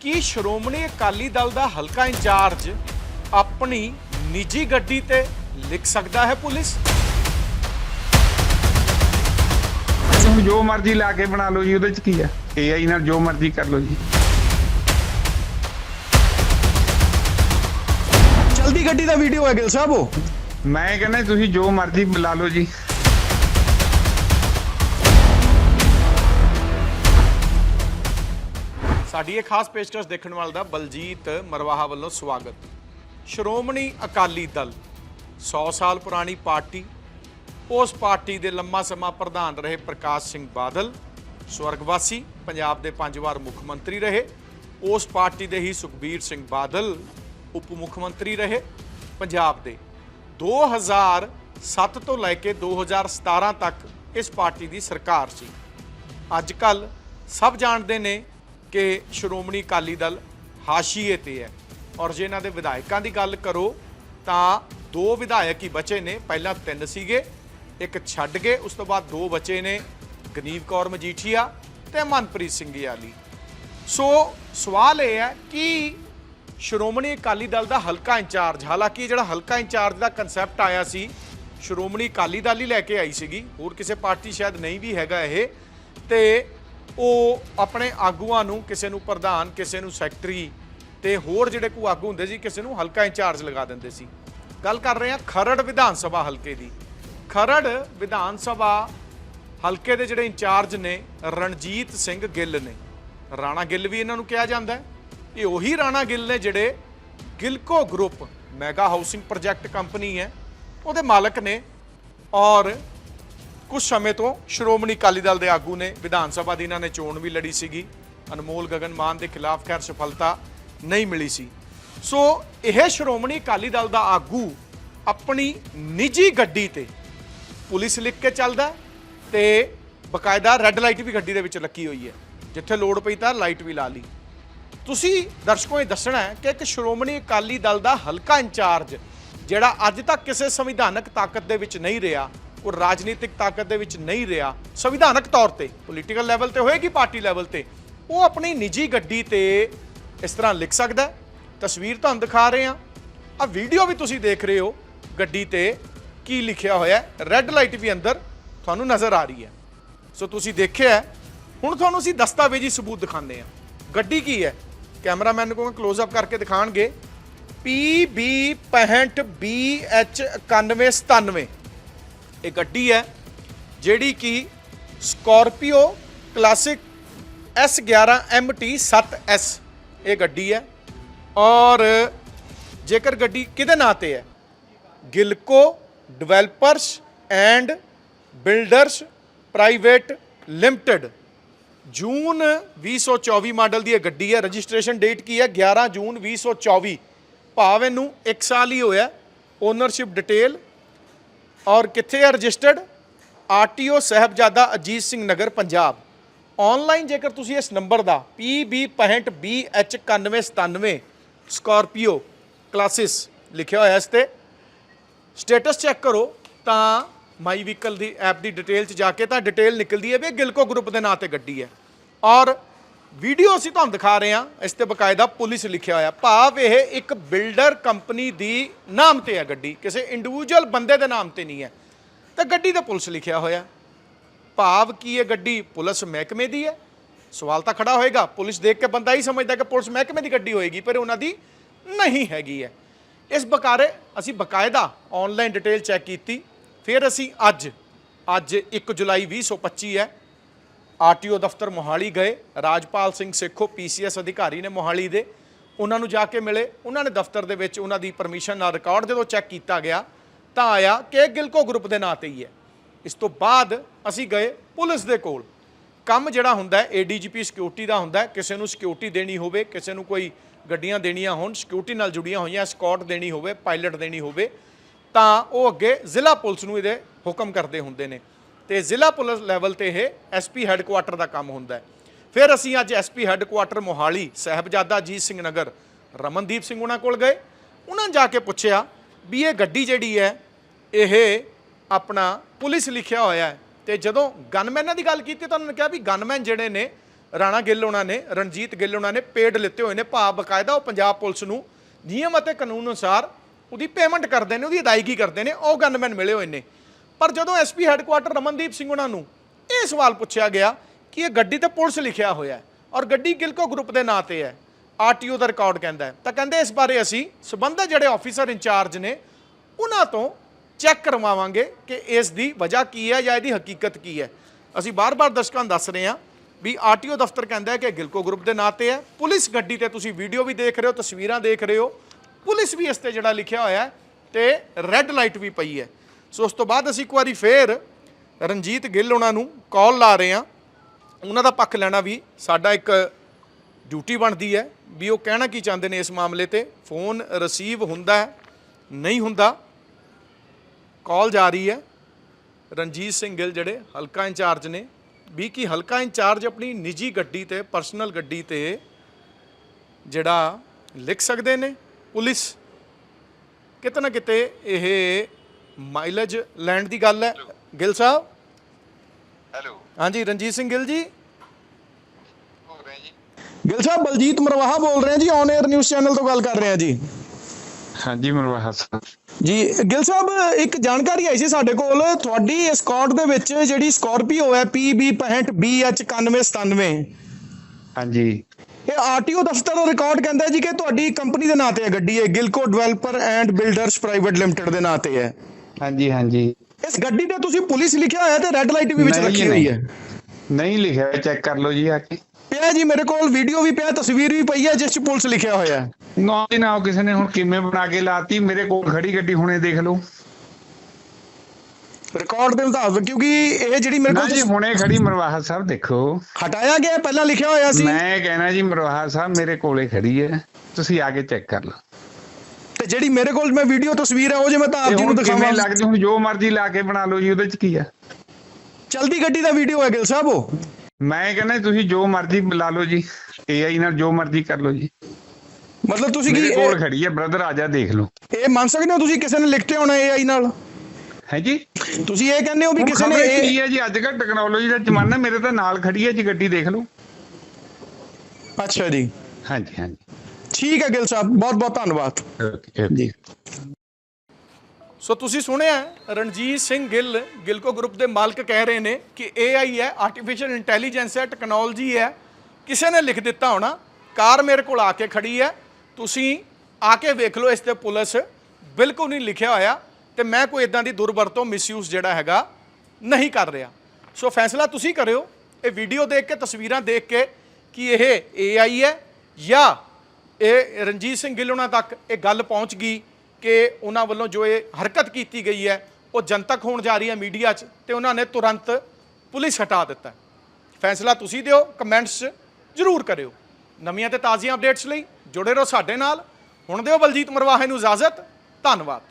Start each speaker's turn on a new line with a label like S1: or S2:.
S1: ਕੀ ਸ਼੍ਰੋਮਣੀ ਅਕਾਲੀ ਦਲ ਦਾ ਹਲਕਾ ਇੰਚਾਰਜ ਆਪਣੀ ਨਿੱਜੀ ਗੱਡੀ ਤੇ ਲਿਖ ਸਕਦਾ ਹੈ ਪੁਲਿਸ?
S2: ਤੁਸੀਂ ਜੋ ਮਰਜ਼ੀ ਲਾ ਕੇ ਬਣਾ ਲਓ ਜੀ ਉਹਦੇ ਚ ਕੀ ਹੈ? ਏਆਈ ਨਾਲ ਜੋ ਮਰਜ਼ੀ ਕਰ ਲਓ ਜੀ।
S3: ਚਲਦੀ ਗੱਡੀ ਦਾ ਵੀਡੀਓ ਹੈ ਗਿਲ ਸਾਹਿਬ ਉਹ।
S2: ਮੈਂ ਕਹਿੰਦਾ ਤੁਸੀਂ ਜੋ ਮਰਜ਼ੀ ਲਾ ਲਓ ਜੀ।
S1: ਸਾਡੀ ਇਹ ਖਾਸ ਪੇਸ਼ਕਸ਼ ਦੇਖਣ ਵਾਲ ਦਾ ਬਲਜੀਤ ਮਰਵਾਹਾ ਵੱਲੋਂ ਸਵਾਗਤ। ਸ਼੍ਰੋਮਣੀ ਅਕਾਲੀ ਦਲ 100 ਸਾਲ ਪੁਰਾਣੀ ਪਾਰਟੀ, ਉਸ ਪਾਰਟੀ ਦੇ ਲੰਮਾ ਸਮਾਂ ਪ੍ਰਧਾਨ ਰਹੇ ਪ੍ਰਕਾਸ਼ ਸਿੰਘ ਬਾਦਲ, ਸਵਰਗਵਾਸੀ, ਪੰਜਾਬ ਦੇ ਪੰਜ ਵਾਰ ਮੁੱਖ ਮੰਤਰੀ ਰਹੇ, ਉਸ ਪਾਰਟੀ ਦੇ ਹੀ ਸੁਖਬੀਰ ਸਿੰਘ ਬਾਦਲ ਉਪ ਮੁੱਖ ਮੰਤਰੀ ਰਹੇ, ਪੰਜਾਬ ਦੇ। 2007 ਤੋਂ ਲੈ ਕੇ 2017 ਤੱਕ ਇਸ ਪਾਰਟੀ ਦੀ ਸਰਕਾਰ ਸੀ। ਅੱਜ ਕੱਲ ਸਭ ਜਾਣਦੇ ਨੇ ਕਿ ਸ਼੍ਰੋਮਣੀ ਅਕਾਲੀ ਦਲ ਹਾਸ਼ੀਏ ਤੇ ਹੈ। ਔਰ ਜੇ ਇਹਨਾਂ ਦੇ ਵਿਧਾਇਕਾਂ ਦੀ ਗੱਲ ਕਰੋ, ਤਾਂ ਦੋ ਵਿਧਾਇਕ ਹੀ ਬਚੇ ਨੇ। ਪਹਿਲਾਂ ਤਿੰਨ ਸੀਗੇ, ਇੱਕ ਛੱਡ ਗਏ, ਉਸ ਤੋਂ ਬਾਅਦ ਦੋ ਬਚੇ ਨੇ, ਗਨੀਵ ਕੌਰ ਮਜੀਠੀਆ ਤੇ ਮਨਪ੍ਰੀਤ ਸਿੰਘ ਯਾਲੀ ਸੋ ਸਵਾਲ ਇਹ ਹੈ ਕਿ ਸ਼੍ਰੋਮਣੀ ਅਕਾਲੀ ਦਲ ਦਾ ਹਲਕਾ ਇੰਚਾਰਜ, ਹਾਲਾਂਕਿ ਜਿਹੜਾ ਹਲਕਾ ਇੰਚਾਰਜ ਦਾ ਕਨਸੈਪਟ ਆਇਆ ਸੀ, ਸ਼੍ਰੋਮਣੀ ਅਕਾਲੀ ਦਲ ਹੀ ਲੈ ਕੇ ਆਈ ਸੀਗੀ। ਹੋਰ ਕਿਸੇ ਪਾਰਟੀ ਸ਼ਾਇਦ ਨਹੀਂ ਵੀ ਹੈਗਾ ਇਹ। ਤੇ ਉਹ ਆਪਣੇ ਆਗੂਆਂ ਨੂੰ, ਕਿਸੇ ਨੂੰ ਪ੍ਰਧਾਨ, ਕਿਸੇ ਨੂੰ ਸੈਕਟਰੀ ਤੇ ਹੋਰ ਜਿਹੜੇ ਕੋ ਆਗੂ ਹੁੰਦੇ ਸੀ, ਕਿਸੇ ਨੂੰ ਹਲਕਾ ਇੰਚਾਰਜ ਲਗਾ ਦਿੰਦੇ ਸੀ। ਗੱਲ ਕਰ ਰਹੇ ਹਾਂ ਖਰੜ ਵਿਧਾਨ ਸਭਾ ਹਲਕੇ ਦੀ। ਖਰੜ ਵਿਧਾਨ ਸਭਾ ਹਲਕੇ ਦੇ ਜਿਹੜੇ ਇੰਚਾਰਜ ਨੇ, ਰਣਜੀਤ ਸਿੰਘ ਗਿੱਲ ਨੇ। ਰਾਣਾ ਗਿੱਲ ਵੀ ਇਹਨਾਂ ਨੂੰ ਕਿਹਾ ਜਾਂਦਾ ਹੈ। ਇਹ ਉਹੀ ਰਾਣਾ ਗਿੱਲ ਨੇ ਜਿਹੜੇ Gilco group, mega housing project company ਹੈ, ਉਹਦੇ ਮਾਲਕ ਨੇ ਔਰ ਕੁਝ ਸਮੇਂ ਤੋਂ ਸ਼੍ਰੋਮਣੀ ਅਕਾਲੀ ਦਲ ਦੇ ਆਗੂ ਨੇ ਵਿਧਾਨ ਸਭਾ ਦੀ ਇਹਨਾਂ ਨੇ ਚੋਣ ਵੀ ਲੜੀ ਸੀਗੀ। ਅਨਮੋਲ ਗਗਨ ਮਾਨ ਦੇ ਖਿਲਾਫ ਖੈਰ ਸਫਲਤਾ ਨਹੀਂ ਮਿਲੀ ਸੀ। ਸੋ ਇਹ ਸ਼੍ਰੋਮਣੀ ਅਕਾਲੀ ਦਲ ਦਾ ਆਗੂ ਆਪਣੀ ਨਿੱਜੀ ਗੱਡੀ ਤੇ ਪੁਲਿਸ ਲਿਖ ਕੇ ਚੱਲਦਾ ਹੈ ਤੇ ਬਕਾਇਦਾ ਰੈੱਡ ਲਾਈਟ ਵੀ ਗੱਡੀ ਦੇ ਵਿੱਚ ਲੱਗੀ ਹੋਈ ਹੈ। ਜਿੱਥੇ ਲੋੜ ਪਈ ਤਾਂ ਲਾਈਟ ਵੀ ਲਾ ਲਈ। ਤੁਸੀਂ ਦਰਸ਼ਕੋ ਇਹ ਦੱਸਣਾ ਹੈ ਕਿ ਇੱਕ ਸ਼੍ਰੋਮਣੀ ਅਕਾਲੀ ਦਲ ਦਾ ਹਲਕਾ ਇੰਚਾਰਜ ਜਿਹੜਾ ਅੱਜ ਤੱਕ ਕਿਸੇ ਸੰਵਿਧਾਨਕ ਤਾਕਤ ਦੇ ਵਿੱਚ ਨਹੀਂ ਰਿਹਾ ਉਹ ਰਾਜਨੀਤਿਕ ਤਾਕਤ ਦੇ ਵਿੱਚ ਨਹੀਂ ਰਿਹਾ। ਸੰਵਿਧਾਨਕ ਤੌਰ ਤੇ ਪੋਲੀਟੀਕਲ ਲੈਵਲ ਤੇ ਹੋਏਗੀ ਪਾਰਟੀ ਲੈਵਲ ਤੇ। ਉਹ ਆਪਣੀ ਨਿੱਜੀ ਗੱਡੀ ਤੇ ਇਸ ਤਰ੍ਹਾਂ ਲਿਖ ਸਕਦਾ ਤਸਵੀਰ ਤੁਹਾਨੂੰ ਦਿਖਾ ਰਹੇ ਹਾਂ। ਆ ਵੀਡੀਓ ਵੀ ਤੁਸੀਂ ਦੇਖ ਰਹੇ ਹੋ, ਗੱਡੀ ਤੇ ਕੀ ਲਿਖਿਆ ਹੋਇਆ ਰੈੱਡ ਲਾਈਟ ਵੀ ਅੰਦਰ ਤੁਹਾਨੂੰ ਨਜ਼ਰ ਆ ਰਹੀ ਹੈ। ਸੋ ਤੁਸੀਂ ਦੇਖਿਆ ਹੁਣ ਤੁਹਾਨੂੰ ਅਸੀਂ ਦਸਤਾਵੇਜ਼ੀ ਸਬੂਤ ਦਿਖਾਉਂਦੇ ਹਾਂ। ਗੱਡੀ ਕੀ ਹੈ? ਕੈਮਰਾਮੈਨ ਨੂੰ ਕਲੋਜ਼ ਅਪ ਕਰਕੇ ਦਿਖਾਣਗੇ PB 65 BH 9197 ਇਹ ਗੱਡੀ ਹੈ, ਜਿਹੜੀ ਕਿ Scorpio classic S11 MT 7S ਇਹ ਗੱਡੀ ਹੈ। ਔਰ ਜੇਕਰ ਗੱਡੀ ਕਿਹਦੇ ਨਾਂ ਤੇ ਹੈ? Gilco developers and builders private limited. June 2024 model ਦੀ ਇਹ ਗੱਡੀ ਹੈ। ਰਜਿਸਟ੍ਰੇਸ਼ਨ ਡੇਟ ਕੀ ਹੈ? 11 ਜੂਨ 2024 ਭਾਵ ਇਹਨੂੰ 1 ਸਾਲ ਹੀ ਹੋਇਆ। ਓਨਰਸ਼ਿਪ ਡਿਟੇਲ ਔਰ ਕਿੱਥੇ ਹੈ registered? RTO Sahibzada Ajit Singh Nagar, Punjab. Online ਜੇਕਰ ਤੁਸੀਂ ਇਸ ਨੰਬਰ ਦਾ PB65BH9197 ਸਕਾਰਪੀਓ ਕਲਾਸਿਸ ਲਿਖਿਆ ਹੋਇਆ ਇਸ ਤੇ ਸਟੇਟਸ ਚੈੱਕ ਕਰੋ, ਤਾਂ ਮਾਈ ਵਹੀਕਲ ਦੀ ਐਪ ਦੀ ਡਿਟੇਲ 'ਚ ਜਾ ਕੇ ਤਾਂ ਡਿਟੇਲ ਨਿਕਲਦੀ ਹੈ ਵੀ ਇਹ ਗਿਲਕੋ ਗਰੁੱਪ ਦੇ ਨਾਂ ਤੇ ਗੱਡੀ ਹੈ। ਔਰ ਵੀਡੀਓ ਅਸੀਂ ਤੁਹਾਨੂੰ ਦਿਖਾ ਰਹੇ ਹਾਂ। ਇਸ ਤੇ ਬਕਾਇਦਾ ਪੁਲਿਸ ਲਿਖਿਆ ਹੋਇਆ। ਭਾਵ ਇਹ ਇੱਕ ਬਿਲਡਰ ਕੰਪਨੀ ਦੀ ਨਾਮ ਤੇ ਹੈ ਗੱਡੀ। ਕਿਸੇ ਇੰਡੀਵਿਜੂਅਲ ਬੰਦੇ ਦੇ ਨਾਮ ਤੇ ਨਹੀਂ ਹੈ। ਤਾਂ ਗੱਡੀ ਤੇ ਪੁਲਿਸ ਲਿਖਿਆ ਹੋਇਆ। ਭਾਵ ਕੀ ਇਹ ਗੱਡੀ ਪੁਲਿਸ ਮਹਿਕਮੇ ਦੀ ਹੈ? ਸਵਾਲ ਤਾਂ ਖੜਾ ਹੋਏਗਾ। ਪੁਲਿਸ ਦੇਖ ਕੇ ਬੰਦਾ ਹੀ ਸਮਝਦਾ ਕਿ ਪੁਲਿਸ ਮਹਿਕਮੇ ਦੀ ਗੱਡੀ ਹੋਏਗੀ, ਪਰ ਉਹਨਾਂ ਦੀ ਨਹੀਂ ਹੈਗੀ ਹੈ। ਇਸ ਬਕਾਰੇ ਅਸੀਂ ਬਕਾਇਦਾ ਆਨਲਾਈਨ ਡਿਟੇਲ ਚੈੱਕ ਕੀਤੀ। ਫਿਰ ਅਸੀਂ ਅੱਜ ਅੱਜ 1 ਜੁਲਾਈ 2025 ਹੈ। ਆਰਟੀਓ ਦਫ਼ਤਰ ਮੋਹਾਲੀ ਗਏ। ਰਾਜਪਾਲ ਸਿੰਘ ਸੇਖੋ, ਪੀਸੀਐਸ ਅਧਿਕਾਰੀ ਨੇ ਮੋਹਾਲੀ ਦੇ। ਉਹਨਾਂ ਨੂੰ ਜਾ ਕੇ ਮਿਲੇ। ਉਹਨਾਂ ਨੇ ਦਫ਼ਤਰ ਦੇ ਵਿੱਚ ਉਹਨਾਂ ਦੀ ਪਰਮਿਸ਼ਨ ਨਾਲ ਰਿਕਾਰਡ ਜਦੋਂ ਚੈੱਕ ਕੀਤਾ ਗਿਆ, ਤਾਂ ਆਇਆ ਕਿ ਇਹ ਗਿਲਕੋ ਗਰੁੱਪ ਦੇ ਨਾਂ ਤੇ ਹੀ ਹੈ। ਇਸ ਤੋਂ ਬਾਅਦ ਅਸੀਂ ਗਏ ਪੁਲਿਸ ਦੇ ਕੋਲ। ਕੰਮ ਜਿਹੜਾ ਹੁੰਦਾ ਹੈ ਏਡੀਜੀਪੀ ਸਿਕਿਉਰਿਟੀ ਦਾ ਹੁੰਦਾ ਹੈ। ਕਿਸੇ ਨੂੰ ਸਿਕਿਉਰਿਟੀ ਦੇਣੀ ਹੋਵੇ, ਕਿਸੇ ਨੂੰ ਕੋਈ ਗੱਡੀਆਂ ਦੇਣੀਆਂ ਹੋਣ ਸਿਕਿਉਰਿਟੀ ਨਾਲ ਜੁੜੀਆਂ ਹੋਈਆਂ ਸਕਾਟ ਦੇਣੀ ਹੋਵੇ ਪਾਇਲਟ ਦੇਣੀ ਹੋਵੇ, ਤਾਂ ਉਹ ਅੱਗੇ ਜ਼ਿਲ੍ਹਾ ਪੁਲਿਸ ਨੂੰ ਇਹਦੇ ਹੁਕਮ ਕਰਦੇ ਹੁੰਦੇ ਨੇ। ਤੇ ਜ਼ਿਲ੍ਹਾ ਪੁਲਿਸ ਲੈਵਲ ਤੇ ਇਹ ਐਸਪੀ ਹੈੱਡਕੁਆਟਰ ਦਾ ਕੰਮ ਹੁੰਦਾ ਹੈ। ਫਿਰ ਅਸੀਂ ਅੱਜ ਐਸਪੀ ਹੈੱਡਕੁਆਟਰ ਮੋਹਾਲੀ ਸਾਹਿਬਜ਼ਾਦਾ ਅਜੀਤ ਸਿੰਘ ਨਗਰ ਰਮਨਦੀਪ ਸਿੰਘ ਉਹਨਾਂ ਕੋਲ ਗਏ। ਉਹਨਾਂ ਨੇ ਜਾ ਕੇ ਪੁੱਛਿਆ ਵੀ ਇਹ ਗੱਡੀ ਜਿਹੜੀ ਹੈ, ਇਹ ਆਪਣਾ ਪੁਲਿਸ ਲਿਖਿਆ ਹੋਇਆ ਹੈ ਤੇ ਜਦੋਂ ਗਨਮੈਨਾਂ ਦੀ ਗੱਲ ਕੀਤੀ ਤਾਂ ਉਹਨਾਂ ਨੇ ਕਿਹਾ ਵੀ ਗਨਮੈਨ ਜਿਹੜੇ ਨੇ, ਰਾਣਾ ਗਿੱਲ ਉਹਨਾਂ ਨੇ, ਰਣਜੀਤ ਗਿੱਲ ਉਹਨਾਂ ਨੇ ਪੇਡ ਲਿੱਤੇ ਹੋਏ ਨੇ, ਭਾਵ ਬਕਾਇਦਾ ਉਹ ਪੰਜਾਬ ਪੁਲਿਸ ਨੂੰ ਨਿਯਮ ਅਤੇ ਕਾਨੂੰਨ ਅਨੁਸਾਰ ਉਹਦੀ ਪੇਮੈਂਟ ਕਰਦੇ ਨੇ, ਉਹਦੀ ਅਦਾਇਗੀ ਕਰਦੇ ਨੇ, ਉਹ ਗਨਮੈਨ ਮਿਲੇ ਹੋਏ ਨੇ। ਪਰ ਜਦੋਂ ਐਸਪੀ ਹੈੱਡਕੁਆਟਰ ਰਮਨਦੀਪ ਸਿੰਘ ਉਹਨਾਂ ਨੂੰ ਇਹ ਸਵਾਲ ਪੁੱਛਿਆ ਗਿਆ ਕਿ ਇਹ ਗੱਡੀ ਤੇ ਪੁਲਿਸ ਲਿਖਿਆ ਹੋਇਆ ਹੈ ਔਰ ਗੱਡੀ ਗਿਲਕੋ ਗਰੁੱਪ ਦੇ ਨਾਂ ਤੇ ਹੈ ਆਰਟੀਓ ਦਾ ਰਿਕਾਰਡ ਕਹਿੰਦਾ ਤਾਂ ਕਹਿੰਦੇ ਇਸ ਬਾਰੇ ਅਸੀਂ ਸਬੰਧਤ ਜਿਹੜੇ ਆਫੀਸਰ ਇੰਚਾਰਜ ਨੇ, ਉਹਨਾਂ ਤੋਂ ਚੈੱਕ ਕਰਵਾਵਾਂਗੇ ਕਿ ਇਸ ਦੀ ਵਜ੍ਹਾ ਕੀ ਹੈ ਜਾਂ ਇਹਦੀ ਹਕੀਕਤ ਕੀ ਹੈ। ਅਸੀਂ ਬਾਰ-ਬਾਰ ਦਰਸ਼ਕਾਂ ਨੂੰ ਦੱਸ ਰਹੇ ਹਾਂ ਵੀ ਆਰਟੀਓ ਦਫ਼ਤਰ ਕਹਿੰਦਾ ਹੈ ਕਿ ਗਿਲਕੋ ਗਰੁੱਪ ਦੇ ਨਾਂ ਤੇ ਹੈ, ਪੁਲਿਸ ਗੱਡੀ ਤੇ ਤੁਸੀਂ ਵੀਡੀਓ ਵੀ ਦੇਖ ਰਹੇ ਹੋ, ਤਸਵੀਰਾਂ ਦੇਖ ਰਹੇ ਹੋ, ਪੁਲਿਸ ਵੀ ਇਸ ਤੇ ਜਿਹੜਾ ਲਿਖਿਆ ਹੋਇਆ ਹੈ ਤੇ ਰੈੱਡ ਲਾਈਟ ਵੀ ਪਈ ਹੈ। ਸੋ ਉਸ ਤੋਂ ਬਾਅਦ ਅਸੀਂ ਇੱਕ ਵਾਰੀ ਫੇਰ ਰਣਜੀਤ ਗਿੱਲ ਉਹਨਾਂ ਨੂੰ ਕਾਲ ਲਾ ਰਹੇ ਹਾਂ। ਉਹਨਾਂ ਦਾ ਪੱਖ ਲੈਣਾ ਵੀ ਸਾਡਾ ਇੱਕ ਡਿਊਟੀ ਬਣਦੀ ਹੈ ਵੀ ਉਹ ਕਹਿਣਾ ਕੀ ਚਾਹੁੰਦੇ ਨੇ ਇਸ ਮਾਮਲੇ ਤੇ। ਫੋਨ ਰਿਸੀਵ ਹੁੰਦਾ ਹੈ, ਨਹੀਂ ਹੁੰਦਾ ਕਾਲ ਜਾ ਰਹੀ ਹੈ। ਰਣਜੀਤ ਸਿੰਘ ਗਿੱਲ ਜਿਹੜੇ ਹਲਕਾ ਇੰਚਾਰਜ ਨੇ, ਵੀ ਕੀ ਹਲਕਾ ਇੰਚਾਰਜ ਆਪਣੀ ਨਿੱਜੀ ਗੱਡੀ ਤੇ ਪਰਸਨਲ ਗੱਡੀ ਤੇ ਜਿਹੜਾ ਲਿਖ ਸਕਦੇ ਨੇ ਪੁਲਿਸ। ਕਿਤੇ ਨਾ ਕਿਤੇ ਇਹ ਮਾਈਲੇਜ ਲੈਣ ਦੀ ਗੱਲ ਹੈ। ਗਿੱਲ ਸਾਹਿਬ?
S4: ਹੈਲੋ
S1: ਹਾਂਜੀ ਰਣਜੀਤ ਸਿੰਘ ਗਿੱਲ ਜੀ।
S4: ਹੋ ਰਹੇ ਜੀ।
S3: ਗਿਲ ਸਾਹਿਬ ਬਲਜੀਤ ਮਰਵਾਹਾ ਬੋਲ ਰਹੇ ਹਾਂ ਜੀ ਔਨ 에ਅਰ ਨਿਊਜ਼ ਚੈਨਲ ਤੋਂ ਗੱਲ ਕਰ ਰਹੇ ਹਾਂ ਜੀ।
S2: ਹਾਂਜੀ ਮਰਵਾਹਾ ਸਾਹਿਬ
S3: ਜੀ ਗਿਲ ਸਾਹਿਬ ਇੱਕ ਜਾਣਕਾਰੀ ਆਈ ਸੀ ਸਾਡੇ ਕੋਲ ਤੁਹਾਡੀ escort ਦੇ ਵਿੱਚ ਜਿਹੜੀ ਸਕਾਰਪੀਓ ਹੈ PB 65BH 9197
S2: ਹਾਂਜੀ।
S3: ਇਹ ਆਰਟੀਓ ਦਫ਼ਤਰ ਦਾ ਰਿਕਾਰਡ ਕਹਿੰਦਾ ਜੀ ਕਿ ਤੁਹਾਡੀ ਕੰਪਨੀ ਦੇ ਨਾਂ ਤੇ ਹੈ ਗੱਡੀ ਹੈ Gilco developer and builders private limited ਦੇ ਨਾਂ ਤੇ ਹੈ।
S2: ਹਾਂਜੀ ਹਾਂਜੀ।
S3: ਇਸ ਗੱਡੀ ਤੇ ਤੁਸੀਂ ਪੁਲਿਸ ਲਿਖਿਆ ਹੋਇਆ ਤੇ ਰੈੱਡ ਲਾਈਟ ਵੀ ਵਿੱਚ ਰੱਖੀ ਹੋਈ ਹੈ।
S2: ਨਹੀਂ ਲਿਖਿਆ ਚੈੱਕ ਕਰ ਲਓ ਜੀ ਆ ਕੇ।
S3: ਪਿਆ ਜੀ ਮੇਰੇ ਕੋਲ ਵੀਡੀਓ ਵੀ ਪਿਆ ਤਸਵੀਰ ਵੀ ਪਈ ਹੈ ਜਿਸ 'ਚ ਪੁਲਿਸ ਲਿਖਿਆ ਹੋਇਆ ਹੈ।
S2: ਨਾ ਜੀ ਨਾ ਕਿਸੇ ਨੇ ਹੁਣ ਕਿਵੇਂ ਬਣਾ ਕੇ ਲਾਤੀ ਮੇਰੇ ਕੋਲ ਖੜੀ ਗੱਡੀ ਹੁਣੇ ਦੇਖ ਲਓ।
S3: ਰਿਕਾਰਡ ਦੇ ਮੁਤਾਬਕ ਕਿਉਂਕਿ ਇਹ ਜਿਹੜੀ ਮੇਰੇ ਕੋਲ
S2: ਜੀ ਹੁਣੇ ਖੜੀ ਮਰਵਾਹਾ ਸਾਹਿਬ ਦੇਖੋ।
S3: ਹਟਾਇਆ ਗਿਆ ਪਹਿਲਾਂ ਲਿਖਿਆ ਹੋਇਆ ਸੀ।
S2: ਮੈਂ ਕਹਿਣਾ ਜੀ ਮਰਵਾਹਾ ਸਾਹਿਬ ਮੇਰੇ ਕੋਲੇ ਖੜੀ ਹੈ। ਤੁਸੀਂ ਆ ਕੇ ਚੈੱਕ ਕਰ ਲਓ।
S3: ਜਿਹੜੀ ਮੇਰੇ ਕੋਲ ਮੈਂ ਵੀਡੀਓ ਤਸਵੀਰ ਹੈ ਉਹ ਜੇ ਮੈਂ ਤਾਂ ਆਪ ਜੀ ਨੂੰ ਦਿਖਾਵਾਂ।
S2: ਲੱਗਦੀ ਹੁਣ ਜੋ ਮਰਜ਼ੀ ਲਾ ਕੇ ਬਣਾ ਲਓ ਜੀ ਉਹਦੇ ਚ ਕੀ ਆ?
S3: ਚਲਦੀ ਗੱਡੀ ਦਾ ਵੀਡੀਓ ਹੈ ਗਿਲ ਸਾਹਿਬ ਉਹ।
S2: ਮੈਂ ਕਹਿੰਦਾ ਤੁਸੀਂ ਜੋ ਮਰਜ਼ੀ ਲਾ ਲਓ ਜੀ AI ਨਾਲ ਜੋ ਮਰਜ਼ੀ ਕਰ ਲਓ ਜੀ।
S3: ਮਤਲਬ ਤੁਸੀਂ ਕੀ
S2: ਕੋਲ ਖੜੀ ਹੈ ਬ੍ਰਦਰ ਆ ਜਾ ਦੇਖ ਲਓ।
S3: ਇਹ ਮੰਨ ਸਕਦੇ ਹੋ ਤੁਸੀਂ ਕਿਸੇ ਨੇ ਲਿਖਤੇ ਹੋਣਾ AI ਨਾਲ?
S2: ਹੈ ਜੀ?
S3: ਤੁਸੀਂ ਇਹ ਕਹਿੰਦੇ ਹੋ ਵੀ ਕਿਸੇ ਨੇ ਇਹ
S2: ਕੀ ਹੈ ਜੀ? ਅੱਜ ਕੱਲ੍ਹ ਟੈਕਨੋਲੋਜੀ ਦਾ ਜ਼ਮਾਨਾ ਮੇਰੇ ਤਾਂ ਨਾਲ ਖੜੀ ਹੈ ਜੀ ਗੱਡੀ ਦੇਖ ਲਓ।
S3: ਅੱਛਾ ਜੀ।
S2: ਹਾਂਜੀ ਹਾਂਜੀ।
S3: ਠੀਕ ਹੈ ਗਿਲ ਸਾਹਿਬ ਬਹੁਤ ਬਹੁਤ ਧੰਨਵਾਦ। ਜੀ।
S1: ਸੋ ਤੁਸੀਂ ਸੁਣਿਆ ਰਣਜੀਤ ਸਿੰਘ ਗਿੱਲ ਗਿਲਕੋ ਗਰੁੱਪ ਦੇ ਮਾਲਕ ਕਹਿ ਰਹੇ ਨੇ ਕਿ AI ਹੈ ਆਰਟੀਫੀਸ਼ੀਅਲ ਇੰਟੈਲੀਜੈਂਸ ਹੈ ਟੈਕਨੋਲੋਜੀ ਹੈ ਕਿਸੇ ਨੇ ਲਿਖ ਦਿੱਤਾ ਹੋਣਾ ਕਾਰ ਮੇਰੇ ਕੋਲ ਆ ਕੇ ਖੜੀ ਹੈ ਤੁਸੀਂ ਆ ਕੇ ਵੇਖ ਲਓ ਇਸ ਤੇ ਪੁਲਿਸ ਬਿਲਕੁਲ ਨਹੀਂ ਲਿਖਿਆ ਹੋਇਆ ਤੇ ਮੈਂ ਕੋਈ ਇਦਾਂ ਦੀ ਦੁਰਵਰਤੋਂ ਮਿਸਯੂਜ਼ ਜਿਹੜਾ ਹੈਗਾ ਨਹੀਂ ਕਰ ਰਿਹਾ। ਸੋ ਫੈਸਲਾ ਤੁਸੀਂ ਕਰਿਓ ਇਹ ਵੀਡੀਓ ਦੇਖ ਕੇ ਤਸਵੀਰਾਂ ਦੇਖ ਕੇ ਕਿ ਇਹ AI ਹੈ ਜਾਂ ਇਹ ਰਣਜੀਤ ਸਿੰਘ ਗਿੱਲ ਉਹਨਾਂ ਤੱਕ ਇਹ ਗੱਲ ਪਹੁੰਚ ਗਈ ਕਿ ਉਹਨਾਂ ਵੱਲੋਂ ਜੋ ਇਹ ਹਰਕਤ ਕੀਤੀ ਗਈ ਹੈ, ਉਹ ਜਨਤਕ ਹੋਣ ਜਾ ਰਹੀ ਹੈ ਮੀਡੀਆ 'ਚ ਤੇ ਉਹਨਾਂ ਨੇ ਤੁਰੰਤ ਪੁਲਿਸ ਹਟਾ ਦਿੱਤਾ। ਫੈਸਲਾ ਤੁਸੀਂ ਦਿਓ, ਕਮੈਂਟਸ 'ਚ ਜ਼ਰੂਰ ਕਰਿਓ। ਨਵੀਆਂ ਤੇ ਤਾਜ਼ੀਆਂ ਅਪਡੇਟਸ ਲਈ ਜੁੜੇ ਰਹੋ ਸਾਡੇ ਨਾਲ। ਹੁਣ ਦਿਓ ਬਲਜੀਤ ਮਰਵਾਹੇ ਨੂੰ ਇਜਾਜ਼ਤ। ਧੰਨਵਾਦ।